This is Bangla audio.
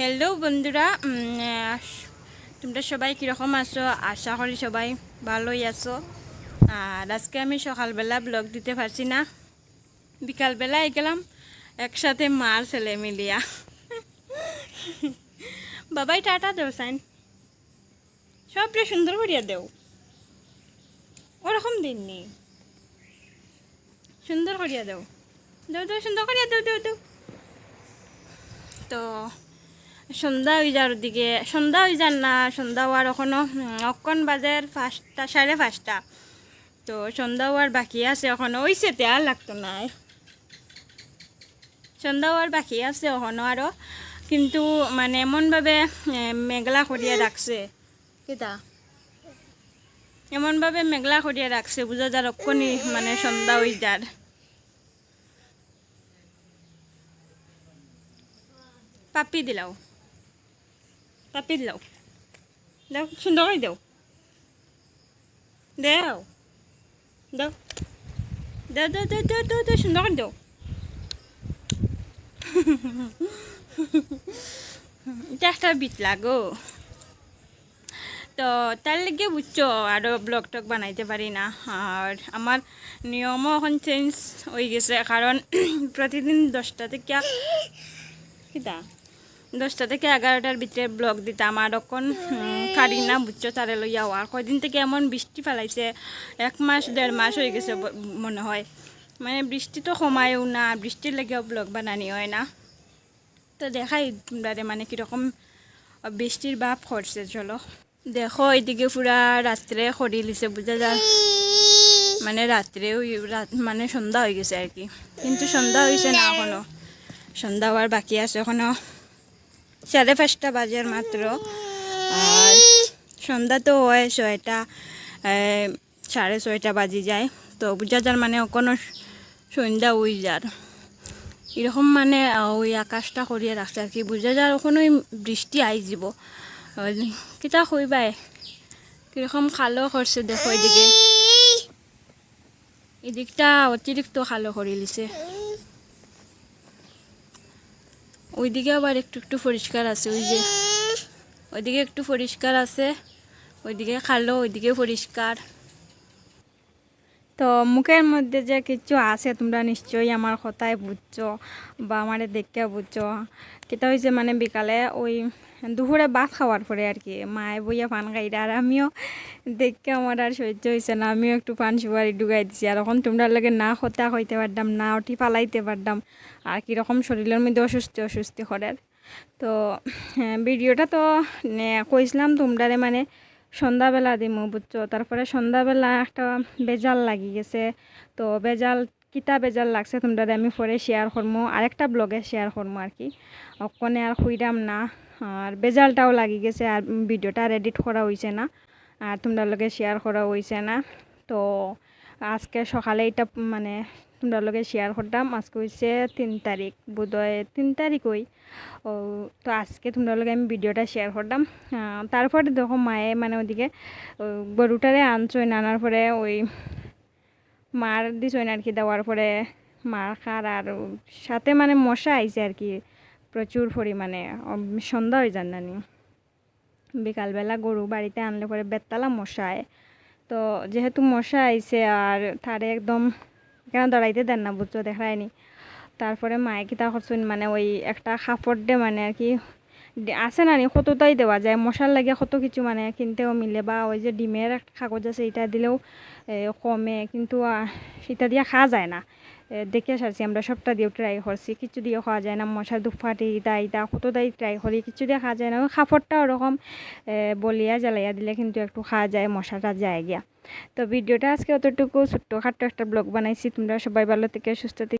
হ্যালো বন্ধুরা। তোমরা সবাই কীরকম আছো? আশা করি সবাই ভালোই আছো। আর আজকে আমি সকালবেলা ব্লগ দিতে পারছি না। বিকালবেলায় গেলাম একসাথে মার ছেলে মিলিয়া। বাবাই টাটা দেও, সাইন। সবটা সুন্দর করিয়া দেও। ওরকম দিন নেই। সুন্দর করিয়া দেও। দেও দেও, সুন্দর করিয়া দেও দেও দেও। তো সন্ধ্যা হয়ে যাওয়ার দিকে সন্ধ্যা হয়ে যান না, সন্ধ্যা হওয়ার এখনও অক্ষণ বাজের পাঁচটা সাড়ে পাঁচটা। তো সন্ধ্যা হওয়ার বাকি আছে এখনও। ওইসে আর লাগতো না সন্ধ্যা হওয়ার বাকি আছে এখনও আরও কিন্তু মানে এমনভাবে মেঘলা করিয়া রাখছে কিতা এমনভাবে মেঘলা করিয়া রাখছে বুঝা যার অক্ষণই মানে সন্ধ্যা হয়ে যার পাপি দিলাও। পাপি দিলাও দাও সুন্দর করে দাও। দেও। দাও। দাও দাও দাও দাও দাও দাও সুন্দর করে দাও। এটা একটা লাগো। তো তার লেগে বুঝছ আরও ব্লগ টক বানাইতে পারি না। আর আমার নিয়মও এখন চেঞ্জ হয়ে গেছে, কারণ প্রতিদিন দশটা থেকে কিতা দশটা থেকে এগারোটার ভিতরে ব্লগ দিতাম। আর এখন কারি না বুঝছ তারে লইয়া আর কয়দিন থেকে এমন বৃষ্টি ফেলাইছে, এক মাস, দেড় মাস হয়ে গেছে মনে হয়। মানে বৃষ্টি তো কমায়ও না বৃষ্টির লেগেও ব্লগ বানানি হয় না। তো দেখাই তোমরা মানে কীরকম বৃষ্টির ভাব করছে, চলো। দেখো এদিকে পুরা রাত্রে খড়ি লিছে, বুঝা যায়। মানে রাত্রে ওই- রাত- মানে সন্ধ্যা হয়ে গেছে আর কি। কিন্তু সন্ধ্যা হয়েছে না এখনও। সন্ধ্যা হওয়ার বাকি আছে এখনও। সাড়ে পাঁচটা বাজার মাত্র। আর সন্ধ্যা তো হয় ছয়টা সাড়ে ছয়টা বাজি যায়। তো বুঝা যার মানে কোনো সন্ধ্যা উই যার। এরকম মানে ওই আকাশটা করিয়ে রাখছে আর কি। বুঝা যার ওখানে বৃষ্টি আই যাব কিতা কইবাই? কীরকম খালো করছে দেখো এদিকে। এদিকটা অতিরিক্ত খালো করে লিছে ওইদিকে আবার একটু একটু পরিষ্কার আছে, ওই যে ওইদিকে একটু পরিষ্কার আছে, ওইদিকে খালো ওইদিকে পরিষ্কার। তো মুখের মধ্যে যে কিছু আছে তোমরা নিশ্চয়ই আমার কথায় বুঝছ বা আমারে দেখে বুঝছ। কিতা হয়েছে মানে বিকালে ওই দুপুরে ভাত খাওয়ার পরে আর কি মায়ে বইয়া পান খাইরা আর আমিও দেখে আমার আর সহ্য হয়েছে না আমিও একটু পান সুপারি ডুগাই দিছি। আর এখন তোমরা লাগে না হতা হইতে পারতাম না উঠি পালাইতে পারতাম আর কীরকম শরীরের মধ্যে অসুস্থ অসুস্থ করার। তো হ্যাঁ, ভিডিওটা তো কইছিলাম তোমরারে মানে সন্ধ্যাবেলা দিমু, বুঝছ? তারপরে সন্ধ্যাবেলা একটা বেজাল লাগি গেছে। তো বেজাল, কিতা বেজাল লাগছে তোমরা আমি পরে শেয়ার করব আরেকটা ব্লগে শেয়ার করব আর কি। অকনে আর খুইরাম না। আর বেজালটাও লাগি গেছে আর ভিডিওটা আর এডিট করা হয়েছে না। আর তোমরা লগে শেয়ার করা হয়েছে না। তো আজকে সকালে এটা মানে তোমরা শেয়ার করতাম। আজকে হয়েছে তিন তারিখ বোধহয় তিন তারিখ ওই। ও, তো আজকে তোমরা আমি ভিডিওটা শেয়ার করতাম। তারপরে দেখো মায়ে মানে ওদিকে গরুটারে আনছই নানার পরে ওই মার দিছই আর কি দেওয়ার পরে মার খার আর সাথে মানে মশা আইছে আর কি, প্রচুর পরিমাণে। সন্ধ্যা হয়ে যান নানি। বিকালবেলা গরু বাড়িতে আনলে পরে বেতালা মশায়। তো যেহেতু মশা আইছে আর তারে একদম কেন দাঁড়াইতে দেন না, বুঝছ দেখায়নি তারপরে মায়ে কিতা করছেন মানে ওই একটা কাপড় দে মানে আর কি আছে না নি কতটাই দেওয়া যায়। মশার লাগে কত কিছু মানে কিনতেও মিলে, বা ওই যে ডিমের একটা কাগজ আছে, এটা দিলেও কমে, কিন্তু সেটা দিয়ে খাওয়া যায় না। দেখে সারছি, আমরা সবটা দিয়েও ট্রাই করছি, কিছু দিয়ে খাওয়া যায় না। মশার দুপাটি ইটা ইটা কতটাই ট্রাই করি, কিছু দিয়ে খাওয়া যায় না। ওই কাপড়টা ওরকম বলিয়া জ্বালাইয়া দিলে কিন্তু একটু খাওয়া যায়, মশাটা যায় গিয়া। তো ভিডিওটা আজকে অতটুকু ছোট্ট খাট্ট একটা ব্লগ বানাইছি। তোমরা সবাই ভালো থেকে সুস্থ থেকে